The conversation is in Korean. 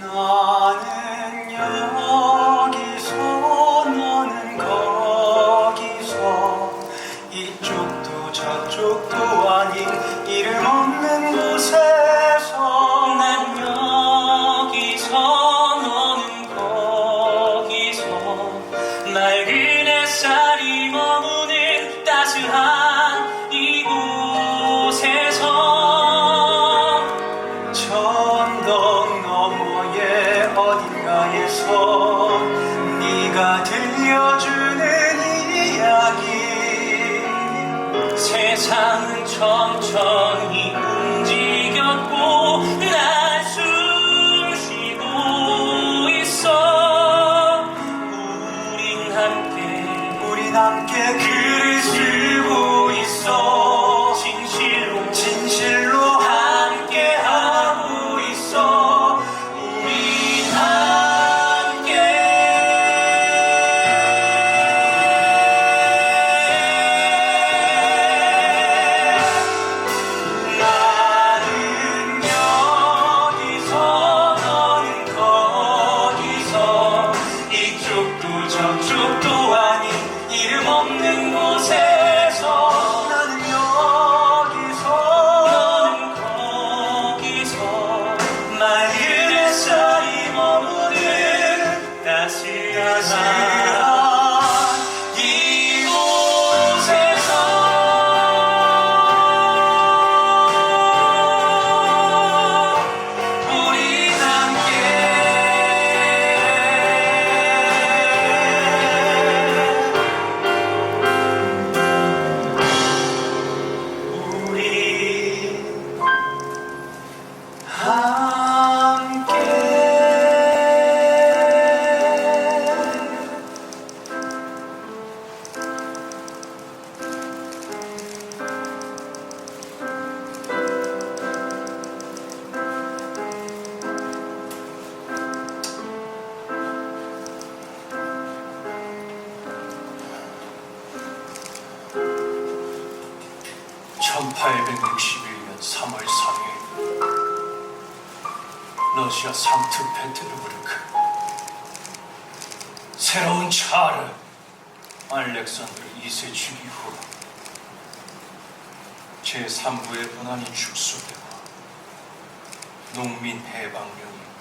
나 세상은 천천히 움직였고 난숨 쉬고 있어. 우린 함께 우린 함께 글을 쓰고 있어 이쪽도 저쪽도 아닌 이름 없는 곳에서 나는 여기서 너는 거기서 맑은 햇살이 머무는 따스한 (1861년 3월 3일) 러시아 상트페테르부르크 새로운 차르 알렉산드르 2세 즉위 후 제3부의 분한이 축소되고 농민 해방령이 선포되었다.